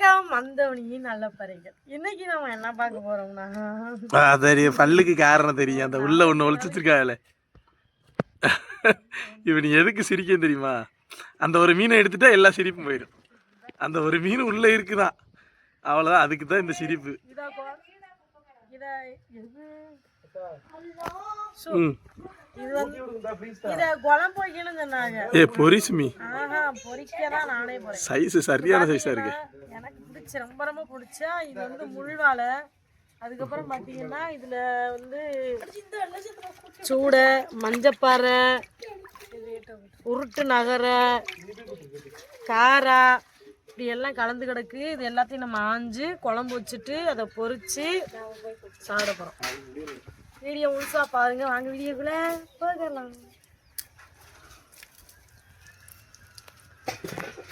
வணக்கம் வந்தவனியின் நல்ல பறைகள். இன்னைக்கு நம்ம என்ன பார்க்க போறோம்னா? தெரியும். பல்லுக்கு காரணம் தெரியும். அந்த உள்ள ஒண்ணு ஒழிச்சு வச்சிருக்காங்களே இவன் எதுக்கு சிரிக்க தெரியுமா? அந்த ஒரு மீனை எடுத்துட்டா எல்லா சிரிப்பும் போயிடும். அந்த ஒரு மீன் உள்ள இருக்குதான். அவ்வளவுதான். அதுக்கு தான் இந்த சிரிப்பு. ம். இது வந்து இத குழம்பு வைக்கணும்னு சொன்னாங்க ஏ பொரிசுமி. ஆஹா பொரிக்க தான் நானே போறேன். சைஸ் சரியான சைஸா இருக்கு. எனக்கு பிடிச்ச ரொம்ப ரொம்ப பிடிச்சா இது வந்து முள்வாலை அதுக்கப்புறம் பார்த்தீங்கன்னா இதுல வந்து சூடை மஞ்சப்பாறை உருட்டு நகரை காரா இப்படி எல்லாம் கலந்து கிடக்கு. இது எல்லாத்தையும் நம்ம ஆஞ்சு குழம்பு வச்சுட்டு அதை பொரிச்சு சாப்பிட போகிறோம் வீடியோ முழுசா பாருங்க. வாங்க வீடியோக்குள்ள போகலாம்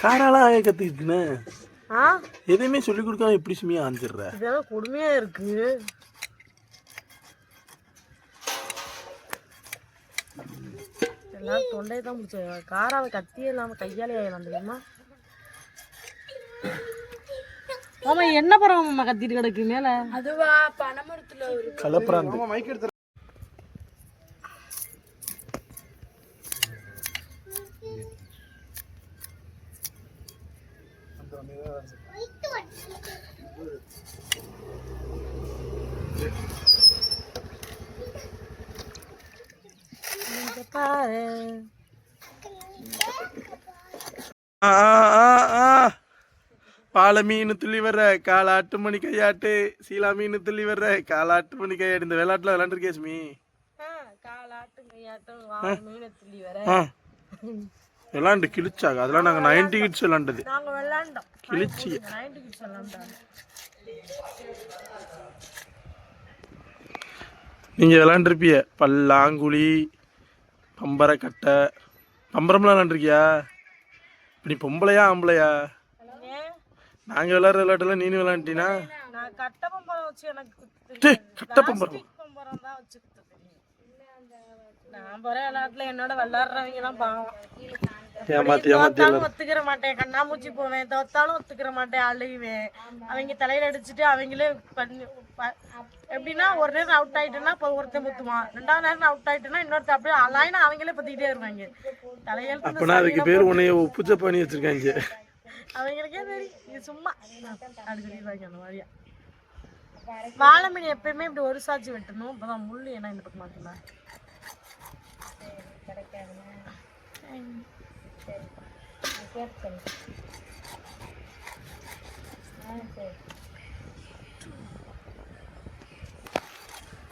காராலாம் கத்துக்கிட்டுன்னு ஆ? எதையுமே சொல்லி கொடுக்காம எப்படி சுமியா ஆஞ்சிடுற இதெல்லாம் கொடுமையா இருக்கு. எல்லாரும் தொண்டையை தான் முடிச்ச காராவை கத்தியே இல்லாம கையாலே ஆயிடலாம் தெரியுமா? ஆமா என்ன படம் அம்மா கத்திட்டு கிடக்கு மேல? அதுவா பனைமரத்துல ஒரு கலப்பறாந்து இங்க பாரு. ஆ, ஆ, ஆ, ஆ. பாலை மீன் துள்ளி வர்ற காலாட்டு மணி கையாட்டு சீலா மீன் துள்ளி வர்ற காலாட்டு மணி கையாட்டு. இந்த விளையாட்டுல விளையாண்டுருக்கே ஆ விளாண்டு கிழிச்சாங்க. அதெல்லாம் நாங்கள் நைன்டி கிட்ஸ் விளாண்டது கிழிச்சி. நீங்கள் விளாண்டுருப்பிய பல்லாங்குழி பம்பரக்கட்டை. பம்பரம்லாம் விளாண்டுருக்கியா இப்படி பொம்பளையா ஆம்பளையா? நாங்கள் விளாட்ற விளையாட்டுலாம் நீனு விளாண்டினா நான் கட்ட பம்பரம் வச்சு எனக்கு டேய், கட்ட பம்பரம். பிளாஸ்டிக் பம்பரம் தான் நான் போற விளையாட்டுல என்னோட விளையாடுறவங்க தான் பாவம் ஒத்துக்கிற மாட்டேன் கண்ணாமூச்சி போவேன். தோத்தாலும் ஒத்துக்கிற மாட்டேன் அழுகுவேன். அவங்க தலையில அடிச்சுட்டு அவங்களே பண்ணி எப்படின்னா ஒரு நேரம் அவுட் ஆயிட்டுன்னா இப்போ ஒருத்தன் முத்துவான் ரெண்டாவது நேரம் அவுட் ஆயிட்டுன்னா இன்னொருத்தர் அப்படியே அலாயினா அவங்களே பத்திக்கிட்டே இருப்பாங்க. தலையெழுத்து அதுக்கு பேர் உன்னைய உப்புச்ச பண்ணி வச்சிருக்காங்க. அவங்களுக்கே தெரியும். இது சும்மா. அப்படி சொல்லிடுவாங்க அந்த மாதிரியா. வாழை மீன் எப்பயுமே இப்படி ஒரு சாட்சி வெட்டணும். அப்பதான் முள்ளு ஏன்னா இந்த பக்கம் மாட்டல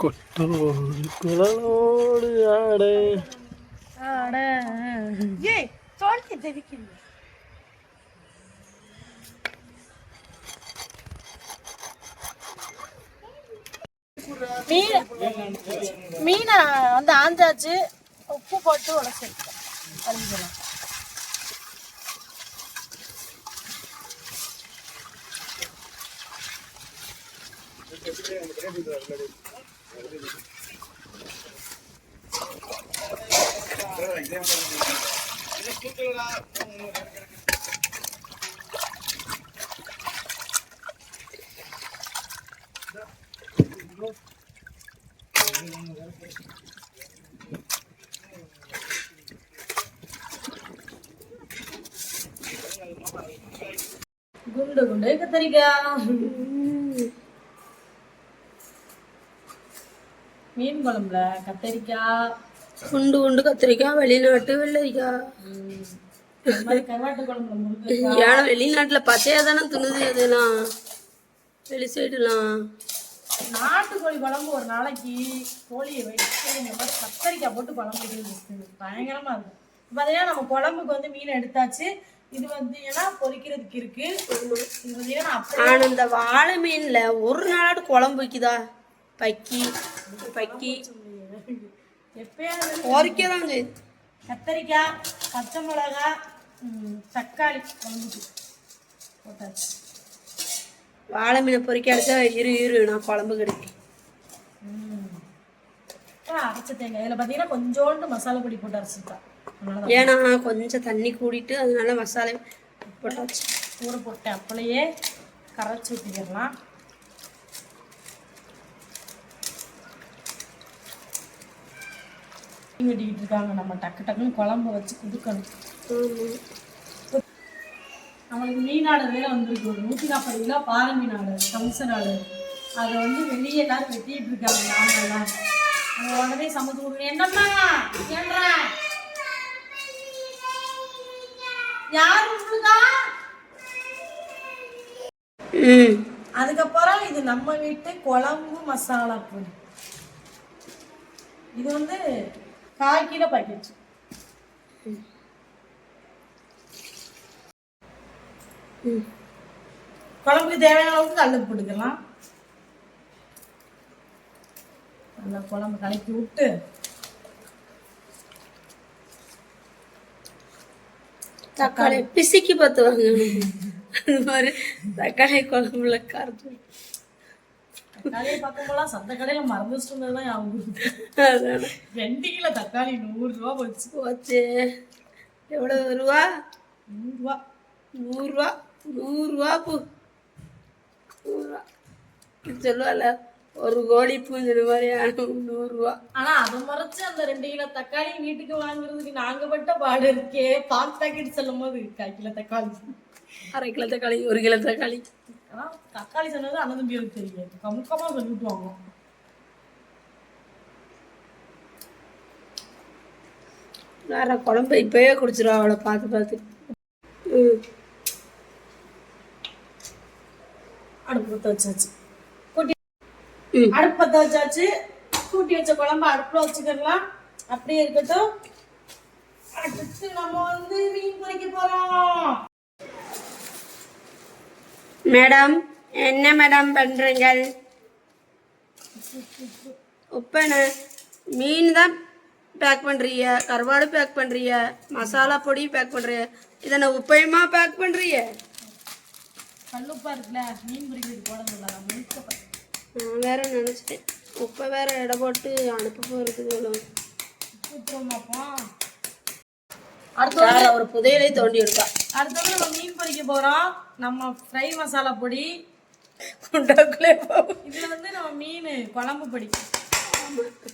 கொட்டோடு குழலோடு ஆடு. ஆட. ஏய் தோட்டத்தை தெரிக்கிறீங்க மீன் மீனை வந்து ஆஞ்சாச்சு. உப்பு போட்டு உடச்சிருக்கேன் கழிஞ்சிடலாம் குண்டு குண்டு கத்திரிக்காய் மீன் குழம்புல கத்திரிக்காய் குண்டு குண்டு கத்திரிக்காய் வெளிநாட்டு வெள்ளரிக்காய் முருங்கை ஏன்னா வெளிநாட்டுல பச்சையா தானே துணுது அதெல்லாம் வெளி சைடுலாம் நாட்டுக்கோழி குழம்பு ஒரு நாளைக்கு கோழியை வச்சு மாதிரி கத்தரிக்காய் போட்டு குழம்பு வைக்கிறது பயங்கரமா இருக்கும் பார்த்தீங்கன்னா நம்ம குழம்புக்கு வந்து மீன் எடுத்தாச்சு. இது வந்து ஏன்னா பொரிக்கிறதுக்கு இருக்கு. இது பார்த்தீங்கன்னா இந்த வாழை மீன்ல ஒரு நாளாட்டு குழம்பு வைக்குதா? பக்கி பக்கி. எப்பயாவது பொறிக்கதான் செய்யுது கத்தரிக்காய் பச்சை மிளகாய் தக்காளி குழம்புக்கு போட்டாச்சு. வாழை மீனை பொறிக்க அடிச்சா இரு இரு நான் குழம்பு கிடைக்கும் அரைச்ச தேங்காய். இதில் பார்த்தீங்கன்னா கொஞ்சோண்டு மசாலா பொடி போட்டு அரைச்சிட்டா அதனால ஏன்னா கொஞ்சம் தண்ணி கூடிட்டு அதனால மசாலா போட்டாச்சு ஊற போட்டேன் அப்பளையே கரைச்சி ஊற்றிக்கிடலாம் வெட்டிக்கிட்டு இருக்காங்க நம்ம டக்கு டக்குன்னு குழம்பு வச்சு குதுக்கணும் நம்மளுக்கு மீனாடு வேலை வந்திருக்கு. ஒரு நூற்றி நாற்பது கிலோ பாறை மீனாடு கம்சனாடு அதை வந்து வெளியே எல்லாரும் வெட்டிட்டு இருக்காங்க நாமெல்லாம் அவங்க உடனே சமைச்சு கொடுங்க என்னம்மா? ஏன்றா யார் உங்களுக்கா? அதுக்கப்புறம் இது நம்ம வீட்டு குழம்பு மசாலா பொடி. இது வந்து கால் கிலோ பாக்கெட் குழம்புக்கு தேவையான அளவுக்கு கல்லு போட்டுக்கலாம். நல்லா குழம்பு கலக்கி விட்டு. தக்காளி பிசிக்கி பார்த்து வாங்க அது மாதிரி தக்காளி குழம்புல காரத்து தக்காளியை பார்க்கும்போதெல்லாம் சந்த கடையில் மறந்து வச்சுட்டு தான் ஞாபகம் ரெண்டு கிலோ தக்காளி நூறு ரூபா போச்சு. போச்சு. எவ்வளோ ரூபா நூறு ரூபா நூறுரூவா. நூறுரூவா பூ. நூறுரூவா சொல்லுவாள் ஒரு கோழி பூஞ்சின மாதிரி ஆனும் நூறுரூவா ஆனா அதை மறைச்சு அந்த ரெண்டு கிலோ தக்காளி வீட்டுக்கு வாங்குறதுக்கு நாங்க பட்ட பாடு இருக்கே. பால் பாக்கெட் சொல்லும் போது கால் கிலோ தக்காளி. அரை கிலோ தக்காளி ஒரு கிலோ தக்காளி. ஆனா தக்காளி சொன்னது அனந்தம்பியருக்கு தெரியாது. கமுக்கமா சொல்லிட்டு வாங்குவோம் வேற குழம்பு இப்போயே குடிச்சிருவா அவளை பார்த்து பார்த்து. ம். அடுப்பு பத்த வச்சாச்சு. கூட்டி. அடுப்பு பத்த வச்சாச்சு. கூட்டி வச்ச குழம்பு அடுப்புல வச்சுக்கலாம் அப்படியே இருக்கட்டும். அடுத்து நம்ம வந்து மீன் பொரிக்க போறோம். மேடம் என்ன மேடம் பண்ணுறீங்க உப்பெண்ண மீன் தான் பேக் பண்ணுறீங்க கருவாடு பேக் பண்ணுறீங்க மசாலா பொடி பேக் பண்ணுறீங்க இதனை உப்பையுமா பேக் பண்ணுறீங்க கல்லுப்பா இருக்குல்ல மீன் பொரிக்கிறது போட முடியல நான் வேற நினச்சிட்டேன். உப்பை வேற எடை போட்டு அனுப்ப போகிறதுக்கு ஊற்றுவோமாப்பா அடுத்த ஒரு புதையலை தோண்டி எடுத்தா? அடுத்தது நம்ம மீன் பொரிக்க போறோம். நம்ம ஃப்ரை மசாலா பொடி. இதுல வந்து நம்ம மீன் குழம்பு பொடி.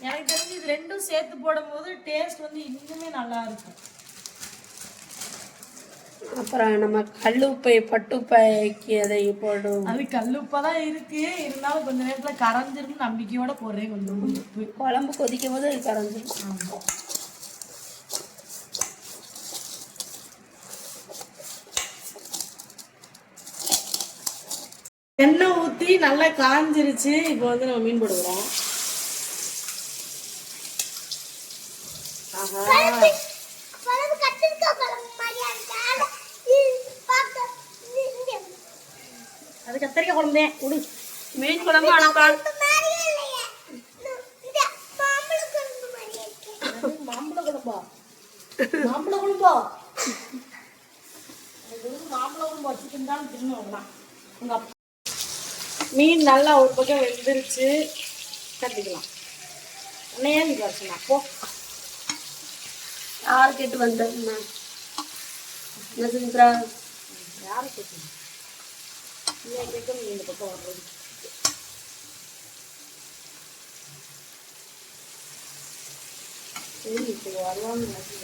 எனக்கு தெரிஞ்சு இது ரெண்டும் சேர்த்து போடும்போது டேஸ்ட் வந்து இன்னுமே நல்லா இருக்கும். அப்புறம் நம்ம கல் உப்பை பட்டு உப்பைக்கு அதை போடும்? அது கல்லுப்பா தான் இருக்கு. இருந்தாலும் கொஞ்ச நேரத்துல கரைஞ்சிரும். நம்பிக்கையோட போடுறேன். கொஞ்சம் உப்பு. குழம்பு கொதிக்கும் போது அது கரைஞ்சிடும் ஆமா. எண்ணெய் ஊத்தி நல்லா காஞ்சிருச்சு. இப்போ வந்து நம்ம மீன் போடுவோம் அது கத்தரிக்காய் குழம்பே விடு மீன் குழம்பு ஆனால் கால் மாம்பழ குழம்பா மாம்பழ குழம்பா? மாம்பழ குழம்பு? வச்சுருந்தாலும் தின்னுவோம்னா உங்க அப்பா மீன் நல்லா ஒரு பக்கம் வெந்துருச்சு கட்டிக்கலாம் அண்ணையா நீ வச்சுனா போ. யார் கேட்டு வந்தேன்னா என்ன? செஞ்சா யாரை கேட்கணும் இல்லை இந்த பக்கம் வர்றது சரி இப்போ வரலாம்னு நினைச்சு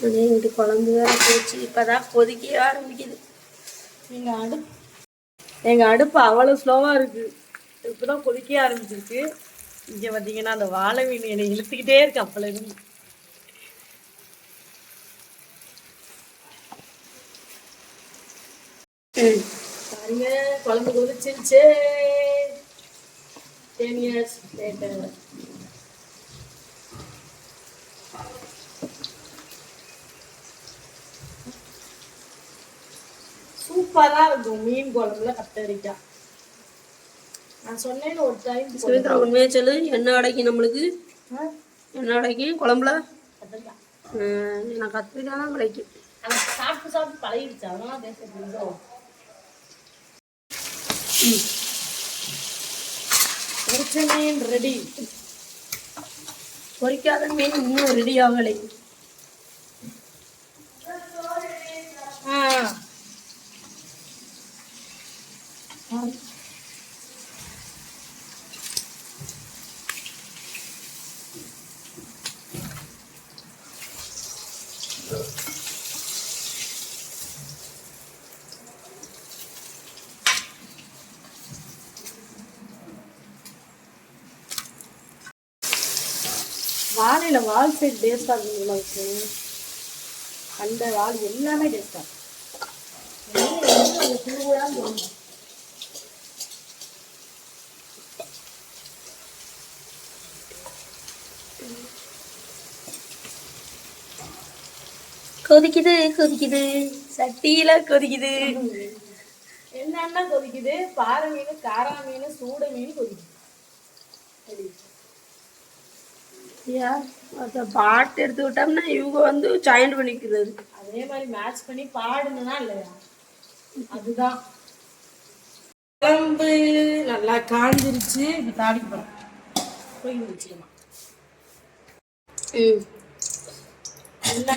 அதே இங்கிட்டு குழம்பு வேற போச்சு இப்பதான் கொதிக்க ஆரம்பிக்குது எங்க அடுப்பு எங்க அடுப்பு அவ்வளவு ஸ்லோவா இருக்கு. இப்பதான் கொதிக்க ஆரம்பிச்சிருக்கு. இங்க பாத்தீங்கன்னா அந்த வாழை மீன் என்னை இழுத்துக்கிட்டே இருக்கு அப்பல இருந்து ம் பாருங்க குழம்பு கொதிச்சிருச்சு. டென் சூப்பரா இருக்கும் மீன் குழம்புல கத்தரிக்காய் நான் சொன்னேன்னு ஒரு டைம் சுமித்ரா உண்மையை சொல்லு என்ன அடைக்கும் நம்மளுக்கு? என்ன அடைக்கும் குழம்புல? கத்தரிக்காய் எனக்கு கத்திரிக்காய் தான் கிடைக்கும் சாப்பிட்டு சாப்பிட்டு பழகிடுச்சு. அதனால பேசுறது பொரிச்ச மீன் ரெடி பொரிக்காத மீன் இன்னும் ரெடி ஆகலை. வாழையில வால் சைடு டேஸ்டா இருக்குங்களா இருக்கு அந்த வால் எல்லாமே டேஸ்டா கொதிக்குது கொதிக்குது. சட்டியில கொதிக்குது. என்னென்ன கொதிக்குது? பாறை மீன் காரா மீன் சூட மீன் கொதிக்குது. ஐயா அந்த பாட்டு எடுத்து விட்டோம்னா இவங்க வந்து ஜாயின் பண்ணிக்கிறது. அதே மாதிரி மேட்ச் பண்ணி பாடணும்னா இல்லையா? அதுதான். குழம்பு நல்லா காஞ்சிருச்சு. இப்படி தாளிக்க போறோம். போய் வச்சுக்கலாம் ம். நல்லா.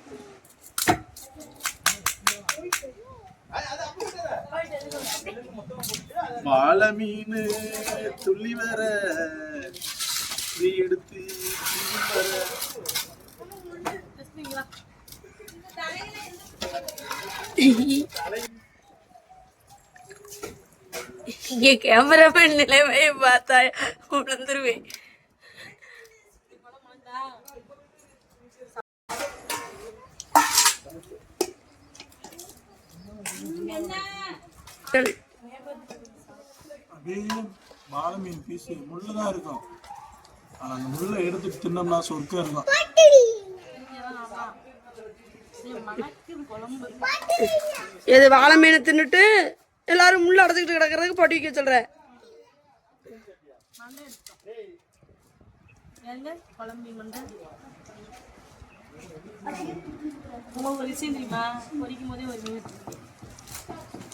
வாழை மீன் துள்ளி வர நீ எடுத்து துள்ளி வர. இங்கே கேமராமேன் நிலைமையை பார்த்தா உணர்ந்துருவேன் அப்படியே வாழை மீன் பீஸ் முள்ளு தான் இருக்கும். ஆனா அந்த முள்ளை எடுத்து தின்னோம்னா சொர்க்கம் இருக்கும். எது வாழை மீனை தின்னுட்டு எல்லாரும் முள்ள அடைச்சிக்கிட்டு கிடக்கிறதுக்கு போட்டி வைக்க மண்டை உங்களுக்கு ஒரு விஷயம் தெரியுமா? பொரிக்கும் போதே ஒரு மீன்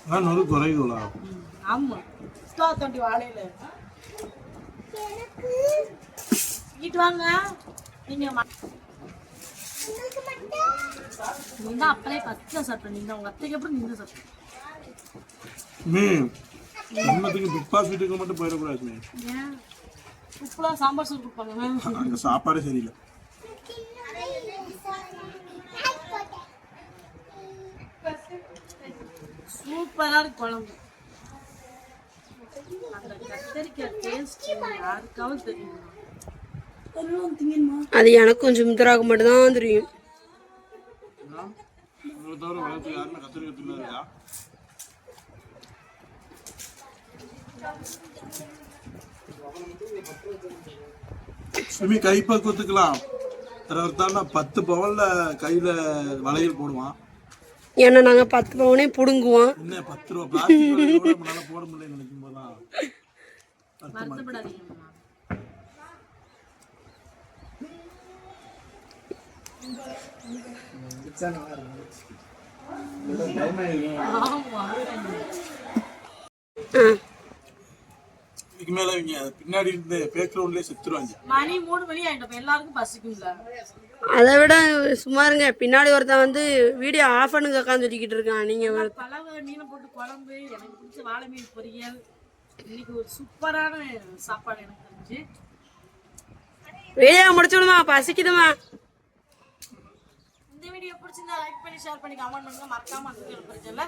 நான் ஒரு குறைகளா ஆமா. சுத்தா தொண்டி வாழையில. இங்கிட்டு வாங்க. நீங்க ம- நீ தான் அப்பளே பச்சை சாப்பிட்ட நீங்க உங்க அத்தைக்கு அப்புறம் நீங்க சாப்பிட்ட மீ ஜென்மத்துக்கு பிக் பாஸ் வீட்டுக்கு மட்டும் போயிடக்கூடாது மீ ஏன்? உப்புலாம் சாம்பார் சூப் கொடுப்பாங்க. அங்க சாப்பாடே சரியில்லை. சூப்பரா இருக்கு குழம்பு. அந்த கத்தரிக்காய் டேஸ்ட் யாருக்காவது தெரியுமா? அது எனக்கும் சுமித்ராவுக்கு மட்டும்தான் தெரியும். சுமி கைப்பக்குவத்துக்கலாம் தான் பத்து பவன்ல கையில வளையல் போடுவான். ஏன்னா நாங்க பத்து பவுனே புடுங்குவோம். ஆ. இதுக்கு மேல இவங்க பின்னாடி இருந்து பேக்ரவுண்ட்லயே செத்துருவாங்க. மணி மூணு மணி ஆயிட்டோம் எல்லாருக்கும் பசிக்கும்ல அதை விட சும்மா இருங்க. பின்னாடி ஒருத்தன் வந்து வீடியோ ஆஃப் பண்ணுங்க உட்காந்து சொல்லிக்கிட்டு இருக்கான். நீங்க ஒரு- பல வகை மீனை போட்டு குழம்பு எனக்கு பிடிச்ச வாழை மீன் பொரியல். இன்னைக்கு ஒரு சூப்பரான சாப்பாடு எனக்கு தெரிஞ்சு. வீடியோ முடிச்சு விடுமா பசிக்குதுமா? இந்த வீடியோ பிடிச்சிருந்தா லைக் பண்ணி ஷேர் பண்ணி கமெண்ட் பண்ணுங்க. மறக்காம அந்த பிரச்சனை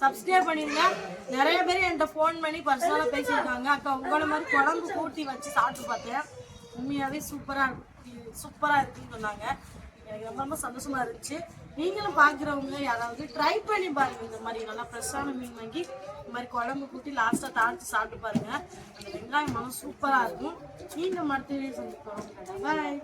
சப்ஸ்கிரைப் பண்ணிருங்க. நிறைய பேர் என்கிட்ட ஃபோன் பண்ணி பர்சனலாக பேசியிருக்காங்க. அக்கா உங்களை மாதிரி குழம்பு கூட்டி வச்சு சாப்பிட்டு பார்த்தேன். உண்மையாகவே சூப்பராக சூப்பராக இருக்குன்னு சொன்னாங்க. எனக்கு ரொம்ப ரொம்ப சந்தோஷமா இருந்துச்சு. நீங்களும் பார்க்குறவங்க யாராவது ட்ரை பண்ணி பாருங்க. இந்த மாதிரி நல்லா ஃப்ரெஷ்ஷான மீன் வாங்கி இந்த மாதிரி குழம்பு கூட்டி லாஸ்ட்டாக தாளித்து சாப்பிட்டு பாருங்க. அந்த வெங்காயம் மனம் சூப்பராக இருக்கும். மீண்டும் அடுத்த வீடியோ பாய்